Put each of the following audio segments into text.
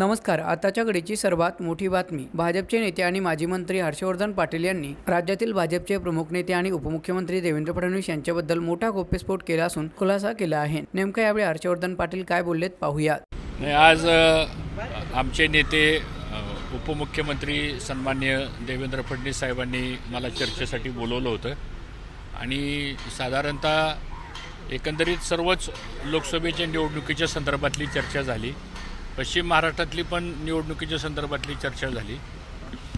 नमस्कार आताच्या घडीची सर्वात मोठी बातमी. भाजपचे नेते आणि माजी मंत्री हर्षवर्धन पाटील यांनी राज्यातील भाजपचे प्रमुख नेते आणि उपमुख्यमंत्री देवेंद्र फडणवीस यांच्याबद्दल मोठा गोप्यस्फोट केला असून खुलासा केला आहे. नेमका यावेळी हर्षवर्धन पाटील काय बोललेत पाहूयात. आज आमचे नेते उपमुख्यमंत्री सन्मान्य देवेंद्र फडणवीस साहेबांनी मला चर्चेसाठी बोलवलं होतं. आणि साधारणतः एकंदरीत सर्वच लोकसभेच्या निवडणुकीच्या संदर्भातली चर्चा झाली. पश्चिम महाराष्ट्रातली पण निवडणुकीच्या संदर्भातली चर्चा झाली.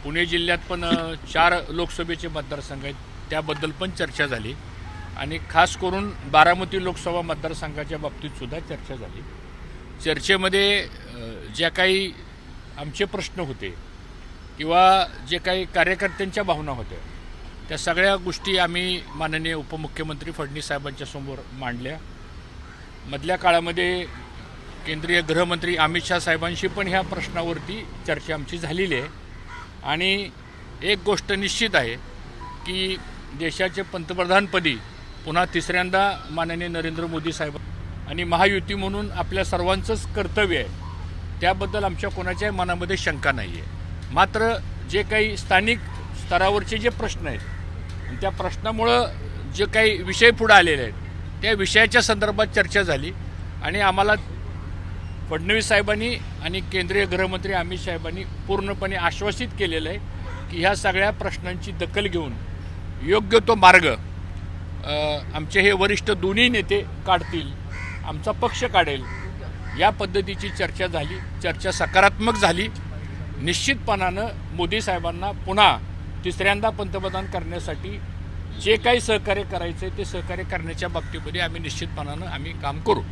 पुणे जिल्ह्यात पण चार लोकसभेचे मतदारसंघ आहेत. त्याबद्दल पण चर्चा झाली. आणि खास करून बारामती लोकसभा मतदारसंघाच्या बाबतीतसुद्धा चर्चा झाली. चर्चेमध्ये ज्या काही आमचे प्रश्न होते किंवा जे काही कार्यकर्त्यांच्या भावना होत्या त्या सगळ्या गोष्टी आम्ही माननीय उपमुख्यमंत्री फडणवीस साहेबांच्या समोर मांडल्या. मधल्या काळामध्ये केंद्रीय गृहमंत्री अमित शहा साहेबांशी पण ह्या प्रश्नावरती चर्चा आमची झालेली आहे. आणि एक गोष्ट निश्चित आहे की देशाचे पंतप्रधानपदी पुन्हा तिसऱ्यांदा माननीय नरेंद्र मोदी साहेब आणि महायुती म्हणून आपल्या सर्वांचंच कर्तव्य आहे. त्याबद्दल आमच्या कोणाच्याही मनामध्ये शंका नाही आहे मात्र जे काही स्थानिक स्तरावरचे जे प्रश्न आहेत त्या प्रश्नामुळं जे काही विषय पुढे आलेले आहेत त्या विषयाच्या संदर्भात चर्चा झाली आणि आम्हाला फडणवीस साहेबांनी आणि केंद्रीय गृहमंत्री अमित साहेबांनी पूर्णपणे आश्वासित केलेलं आहे की ह्या सगळ्या प्रश्नांची दखल घेऊन योग्य तो मार्ग आमचे हे वरिष्ठ दोन्ही नेते काढतील आमचा पक्ष काढेल या पद्धतीची चर्चा झाली चर्चा सकारात्मक झाली. निश्चितपणानं मोदी साहेबांना पुन्हा तिसऱ्यांदा पंतप्रधान करण्यासाठी जे काही सहकार्य करायचं आहे ते सहकार्य करण्याच्या बाबतीमध्ये आम्ही निश्चितपणानं आम्ही काम करू.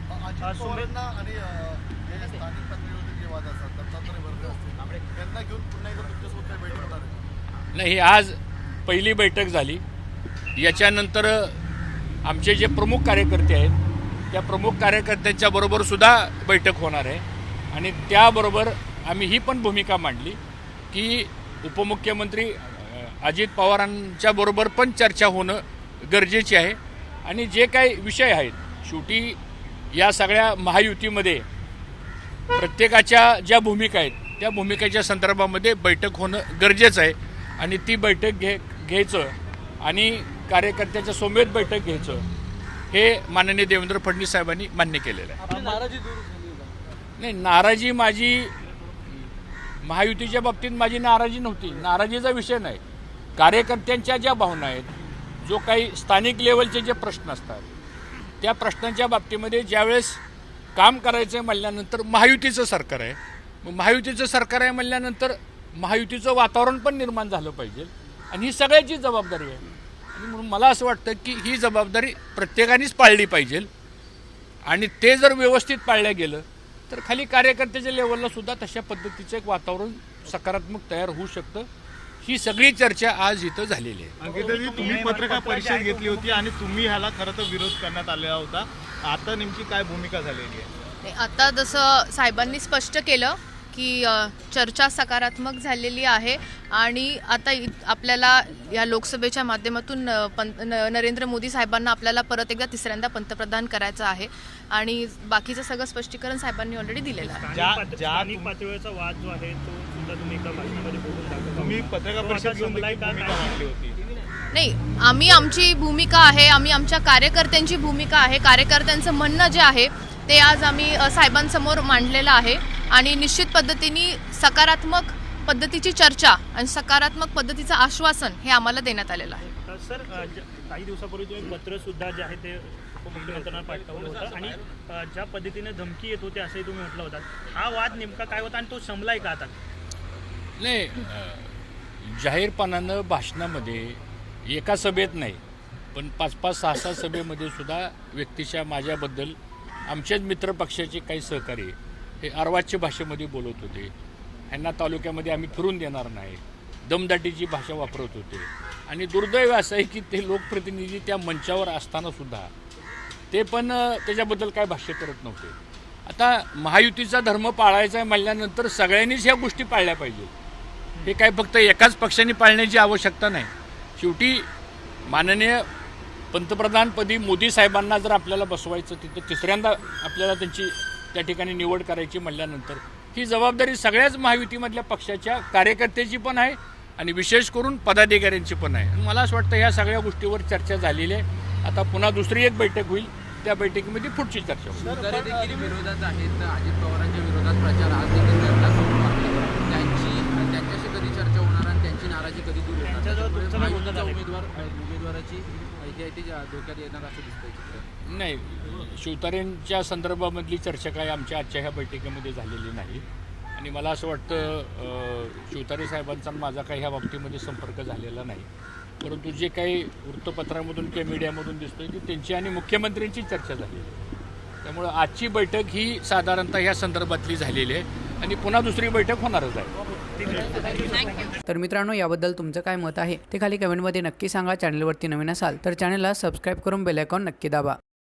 अजित पवारांना आणि अ, जे स्थानिक पातळीवरचे जे वाद असतात दत्तात्रय वर्ग असतील त्यांना घेऊन पुन्हा एकदा तुमच्यासोबत काही बैठक होणार आहे. नाही आज पहिली बैठक झाली. याच्यानंतर आमचे जे प्रमुख कार्यकर्ते आहेत त्या प्रमुख कार्यकर्त्यांच्या बरोबर सुद्धा बैठक होणार आहे. आणि त्याबरोबर आम्ही ही पण भूमिका मांडली की उपमुख्यमंत्री अजित पवारांच्या बरोबर पण चर्चा होणं गरजेची आहे. आणि जे काही विषय आहेत शेवटी या सगळ्या महायुतीमध्ये प्रत्येकाच्या ज्या भूमिका आहेत त्या भूमिकेच्या संदर्भामध्ये बैठक होणं गरजेचं आहे आणि ती बैठक घे घ्यायचं आणि कार्यकर्त्याच्या सोमेत बैठक घ्यायचं हे माननीय देवेंद्र फडणवीस साहेबांनी मान्य केलेलं आहे. नाही नाराजी माझी महायुतीच्या बाबतीत माझी नाराजी नव्हती. नाराजीचा विषय नाही. कार्यकर्त्यांच्या ज्या भावना आहेत जो काही स्थानिक लेवलचे जे प्रश्न असतात त्या प्रश्नांच्या बाबतीमध्ये ज्यावेळेस काम करायचं आहे म्हणल्यानंतर महायुतीचं सरकार आहे. मग महायुतीचं सरकार आहे म्हणल्यानंतर महायुतीचं वातावरण पण निर्माण झालं पाहिजे. आणि ही सगळ्याची जबाबदारी आहे. आणि म्हणून मला असं वाटतं की ही जबाबदारी प्रत्येकानेच पाळली पाहिजे. आणि ते जर व्यवस्थित पाळलं गेलं तर खाली कार्यकर्त्याच्या लेवलला सुद्धा तशा पद्धतीचं एक वातावरण सकारात्मक तयार होऊ शकतं. ही सगळी चर्चा आज इथं झालेली आहे. तुम्ही पत्रकार परिषद घेतली होती आणि तुम्ही ह्याला खरं तर विरोध करण्यात आलेला होता. आता नेमकी काय भूमिका झालेली आहे? नाही, आता जसं साहेबांनी स्पष्ट केलं की अ, चर्चा सकारात्मक झालेली आहे आणि आता इ- आपल्याला या लोकसभेच्या माध्यमातून अ, पंत न- नरेंद्र मोदी साहेबांना आपल्याला परत एकदा तिसऱ्यांदा पंतप्रधान करायचं आहे आणि बाकीचं सगळं स्पष्टीकरण साहेबांनी ऑलरेडी दिलेलं आहे. ज्या स्थानिक ज्या स्थानिक तुम- पातळीवरचा वाद जो आहे तो सुद्धा तुम्ही एका भाषणामध्ये बोलून दाखवला तुम्ही पत्रकार तो परिषद आता घेऊन संपलाय देखील का? भूमिका मांडली होती. नाही आम्ही आमची भूमिका आहे आम्ही आमच्या कार्यकर्त्यांची भूमिका आहे कार्यकर्त्यांचं म्हणणं जे आहे ते आज आम्ही साहेबांसमोर मांडलेलं आहे. आणि निश्चित पद्धतीने सकारात्मक पद्धतीची चर्चा आणि सकारात्मक पद्धतीचं आश्वासन हे आम्हाला देण्यात आलेलं आहे. सर काही दिवसापूर्वी तुम्ही पत्र सुद्धा जे आहे ते उपमुख्यमंत्र्यांना पाठवलं होतं आणि ज्या पद्धतीने धमकी येत होती असंही तुम्ही म्हटलं होता. हा वाद नेमका काय होता आणि तो संपलाय का आता? नाही जाहीरपणानं भाषणामध्ये एका सभेत नाही पण पाच पाच सहा सहा सभेमध्ये सुद्धा व्यक्तीच्या माझ्याबद्दल आमच्याच मित्रपक्षाचे काही सहकारी हे अर्वाच्य भाषेमध्ये बोलत होते. ह्यांना तालुक्यामध्ये आम्ही फिरून देणार नाही. दमदाटीची भाषा वापरत होते. आणि दुर्दैव असं आहे की ते लोकप्रतिनिधी त्या मंचावर असताना सुद्धा ते पण त्याच्याबद्दल काय भाष्य करत नव्हते. आता महायुतीचा धर्म पाळायचा आहे म्हणल्यानंतर सगळ्यांनीच ह्या गोष्टी पाळल्या पाहिजे हे काय फक्त एकाच पक्षाने पाळण्याची आवश्यकता नाही. शेवटी माननीय पंतप्रधानपदी मोदी साहेबांना जर आपल्याला बसवायचं तिथं तिसऱ्यांदा आपल्याला त्यांची त्या ठिकाणी निवड करायची म्हणल्यानंतर ही जबाबदारी सगळ्याच महायुतीमधल्या पक्षाच्या कार्यकर्त्याची पण आहे आणि विशेष करून पदाधिकाऱ्यांची पण आहे. आणि मला असं वाटतं ह्या सगळ्या गोष्टीवर चर्चा झालेली आहे. आता पुन्हा दुसरी एक बैठक होईल. त्या बैठकीमध्ये पुढची चर्चा होईल. विरोधात आहेत. अजित पवारांच्या विरोधात प्रचार आज देखील करण्यास सुरू आहे त्यांची त्यांच्याशी कधी चर्चा होणार नाराजी कधी दूर? उमेदवार उमेदवाराची जा- धोक्यात येणार असं दिसतंय चित्र. नाही. शिवतारेंच्या संदर्भामधली चर्चा काय आमच्या आजच्या ह्या बैठकीमध्ये झालेली नाही. आणि मला असं वाटतं शिवतारे साहेबांचा आणि माझा काही ह्या बाबतीमध्ये संपर्क झालेला नाही. परंतु जे काही वृत्तपत्रामधून किंवा मीडियामधून दिसतोय की त्यांची आणि मुख्यमंत्र्यांची चर्चा झालेली आहे. त्यामुळं आजची बैठक ही साधारणतः ह्या संदर्भातली झालेली आहे. आणि पुन्हा दुसरी बैठक होणारच आहे. तर मित्रांनो याबद्दल तुमचं काय मत आहे ते खाली कमेंटमध्ये नक्की सांगा. चॅनलवरती नवीन असाल तर चॅनलला सबस्क्राईब करून बेलायकॉन नक्की दाबा.